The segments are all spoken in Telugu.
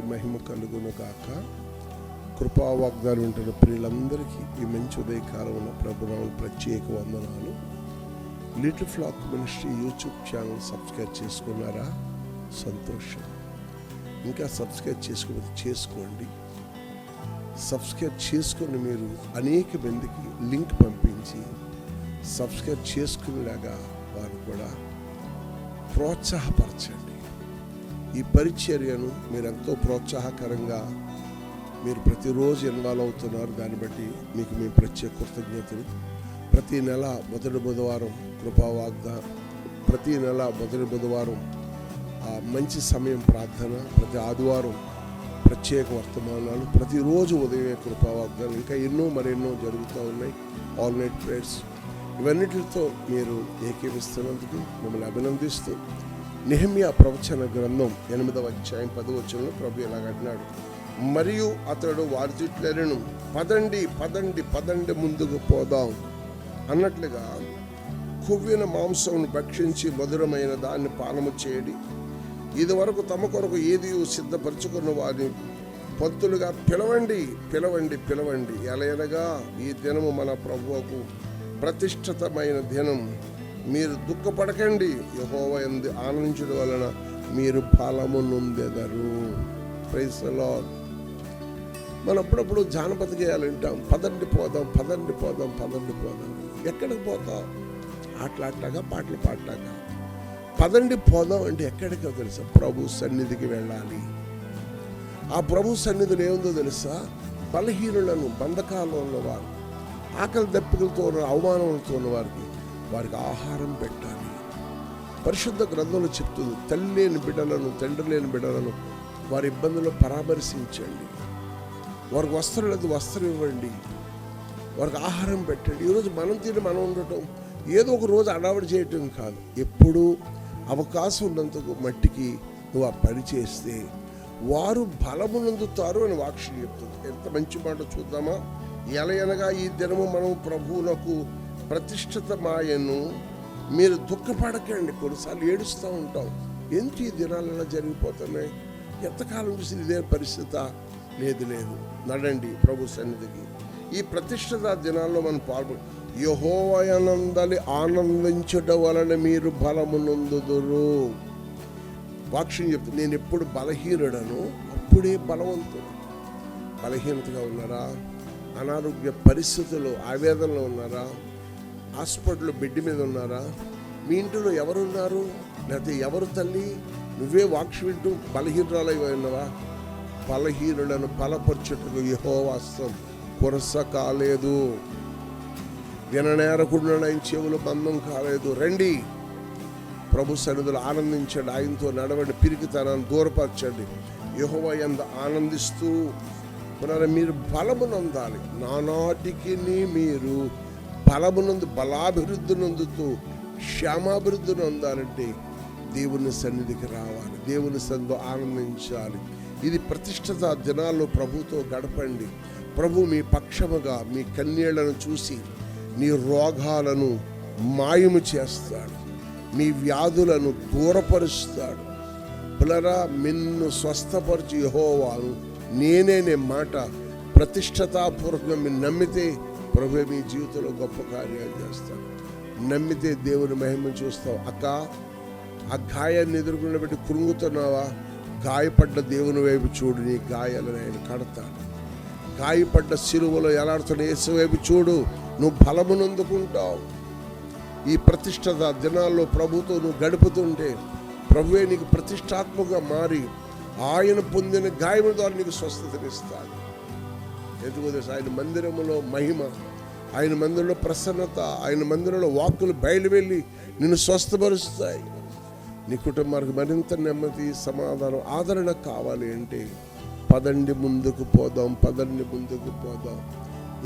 నామానికి మహిమ కలుగును కాక కృపా వాగ్దాలు ఉంటున్న ప్రియులందరికీ ఈ మంచి ఉదయకాలంలో ప్రభునామలు ప్రత్యేక వందనాలు. Little flock ministry YouTube channel subscribe చేసుకున్నారా? సంతోషం. ఇంకా సబ్స్క్రైబ్ చేసుకోకపోతే చేసుకోండి. సబ్స్క్రైబ్ చేసుకుని మీరు అనేక మందికి లింక్ పంపించి సబ్స్క్రైబ్ చేసుకునేలాగా వారు కూడా ప్రోత్సాహపరచండి. ఈ పరిచర్యను మీరు ఎంతో ప్రోత్సాహకరంగా మీరు ప్రతిరోజు ఇన్వాల్వ్ అవుతున్నారు. దాన్ని బట్టి మీకు మీ ప్రత్యేక కృతజ్ఞతలు. ప్రతి నెల మొదటి బుధవారం కృపావాగ్ద ప్రతి నెల మొదటి బుధవారం ఆ మంచి సమయం ప్రార్థన ప్రతి ఆదివారం ప్రత్యేక వర్తమానాలు ప్రతిరోజు ఉదయమే కృపావాగ్దాలు ఇంకా ఎన్నో మరెన్నో జరుగుతూ ఉన్నాయి. ఆల్ నైట్ ప్రేయర్స్ ఇవన్నిటితో మీరు ఏకీవిస్తున్నందుకు మిమ్మల్ని అభినందిస్తూ నిహమ్య ప్రవచన గ్రంథం ఎనిమిదవ అధ్యాయం పదవచనంలో ప్రభు అడినాడు మరియు అతడు వారి చుట్లెరను పదండి పదండి పదండి ముందుకు పోదాం అన్నట్లుగా కొవ్విన మాంసమును భక్షించి మధురమైన దాన్ని పానము చేయడి. ఇదివరకు తమ కొరకు ఏది సిద్ధపరచుకున్న వారిని పంతులుగా పిలవండి పిలవండి పిలవండి. ఎలయనగా ఈ దినము మన ప్రభువుకు ప్రతిష్ఠితమైన దినం. మీరు దుఃఖపడకండి. యహోవ ఎందు ఆనందించడం వలన మీరు ఫలము నొందెదరు. ప్రైసలో మనం అప్పుడప్పుడు జానపద గేయాలు వింటాం. పదండి పోదాం పదండి పోదాం పదండి పోదాం. ఎక్కడికి పోతాం? ఆటలాట్లాగా పాటలు పాడలాగా పదండి పోదాం అంటే ఎక్కడికో తెలుసా? ప్రభు సన్నిధికి వెళ్ళాలి. ఆ ప్రభు సన్నిధిలో ఏముందో తెలుసా? బలహీనులను బంధకాలంలో ఉన్నవారు ఆకలి దప్పికలతో ఉన్న అవమానాలతో ఉన్న వారికి వారికి ఆహారం పెట్టాలి. పరిశుద్ధ గ్రంథంలో చెప్తుంది తల్లి లేని బిడ్డలను తండ్రి లేని బిడ్డలను వారి ఇబ్బందులు పరామర్శించండి. వారికి వస్త్రం లేదు వస్త్రం ఇవ్వండి. వారికి ఆహారం పెట్టండి. ఈరోజు మనం తిని మనం ఉండటం ఏదో ఒక రోజు అడావిడి చేయటం కాదు. ఎప్పుడూ అవకాశం ఉన్నంతకు మట్టికి నువ్వు ఆ పని చేస్తే వారు బలమునందుతారు అని వాక్షి చెప్తుంది. ఎంత మంచి మాట చూద్దామా? ఎలయనగా ఈ దినము మనం ప్రభువులకు ప్రతిష్ఠితమాయను మీరు దుఃఖపడకండి. కొన్నిసార్లు ఏడుస్తూ ఉంటాం. ఎందుకు ఈ దినాలు జరిగిపోతున్నాయి? ఎంతకాలం చూసి ఇదే పరిస్థితి? లేదు లేదు. నడండి ప్రభు సన్నిధికి. ఈ ప్రతిష్ఠిత దినాల్లో మనం పాల్గొ యహోవయనందలి ఆనందించడం వలన మీరు బలమునందుదురు వాక్యం చెప్తుంది నేను ఎప్పుడు బలహీనుడను అప్పుడే బలవంతుడు. బలహీనతగా ఉన్నారా? అనారోగ్య పరిస్థితులు ఆవేదనలో ఉన్నారా? హాస్పిటల్లో బెడ్ మీద ఉన్నారా? మీ ఇంటిలో ఎవరున్నారు? లేకపోతే ఎవరు తల్లి? నువ్వే వాక్ష వింటూ బలహీనురాలై ఉన్నావా? బలహీనులను బలపరచుటకు యహోవాస్తం కొరస కాలేదు విననేరకుండా ఆయన చెవులు బంధం కాలేదు. రండి. ప్రభు సన్నిధులు ఆనందించండి. ఆయనతో నడవండి. పిరికితనాన్ని దూరపరచండి. యహోవ ఎంత ఆనందిస్తూ పునర మీరు బలమునందాలి నానాటికి మీరు బలమునందు బలాభివృద్ధి నందుతూ క్షేమాభివృద్ధి నొందాలంటే దేవుని సన్నిధికి రావాలి దేవుని సన్నిధిలో ఆనందించాలి. ఇది ప్రతిష్టత దినాల్లో ప్రభుతో గడపండి. ప్రభు మీ పక్షముగా మీ కన్యలను చూసి మీ రోగాలను మాయము చేస్తాడు. మీ వ్యాధులను దూరపరుస్తాడు. పిల్లరా మిన్ను స్వస్థపరచు యహోవాను నేనే మాట ప్రతిష్టతాపూర్వకంగా మీరు నమ్మితే ప్రభు మీ జీవితంలో గొప్ప కార్యాలు చేస్తాడు. నమ్మితే దేవుని మహిమను చూస్తావు. అక్క ఆ గాయాన్ని ఎదుర్కొన్న పెట్టి కృంగుతున్నావా? గాయపడ్డ దేవుని వైపు చూడు నీ గాయాలను ఆయన కడతాడు. గాయపడ్డ సిలువలో ఎలాడుతున్న యేసు వైపు చూడు నువ్వు బలమునందుకుంటావు ఈ ప్రతిష్టత దినాల్లో ప్రభుతో నువ్వు గడుపుతుంటే ప్రభువే నీకు ప్రతిష్టాత్మకంగా మారి ఆయన పొందిన గాయముల ద్వారా నీకు స్వస్థతనిస్తాడు. ఎందుకు ఆయన మందిరములో మహిమ ఆయన మందిరంలో ప్రసన్నత ఆయన మందిరంలో వాక్కులు బయలు వెళ్ళి నిన్ను స్వస్థపరుస్తాయి. నీ కుటుంబానికి మరింత నెమ్మది సమాధానం ఆదరణ కావాలి అంటే పదండి ముందుకు పోదాం పదండి ముందుకు పోదాం.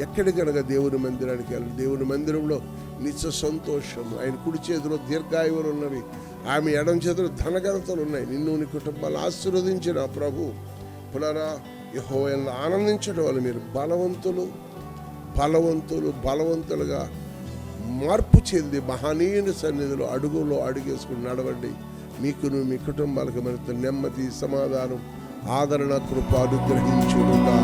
ఎక్కడికనగా దేవుని మందిరానికి వెళ్ళి దేవుని మందిరంలో నిత్య సంతోషం ఆయన కుడి చేతిలో దీర్ఘాయువులు ఉన్నవి ఆమె ఎడం చేతిలో ధనఘనతలు ఉన్నాయి. నిన్ను నీ కుటుంబాలు ఆశీర్వదించిన ప్రభు పునరా యహోవలను ఆనందించడం వల్ల మీరు. బలవంతులు బలవంతులు బలవంతులుగా మార్పు చెంది మహనీయుని సన్నిధిలో అడుగులో అడుగేసుకుని నడవండి. మీకును మీ కుటుంబాలకు మరింత నెమ్మది సమాధానం ఆదరణ కృప అనుగ్రహించుగా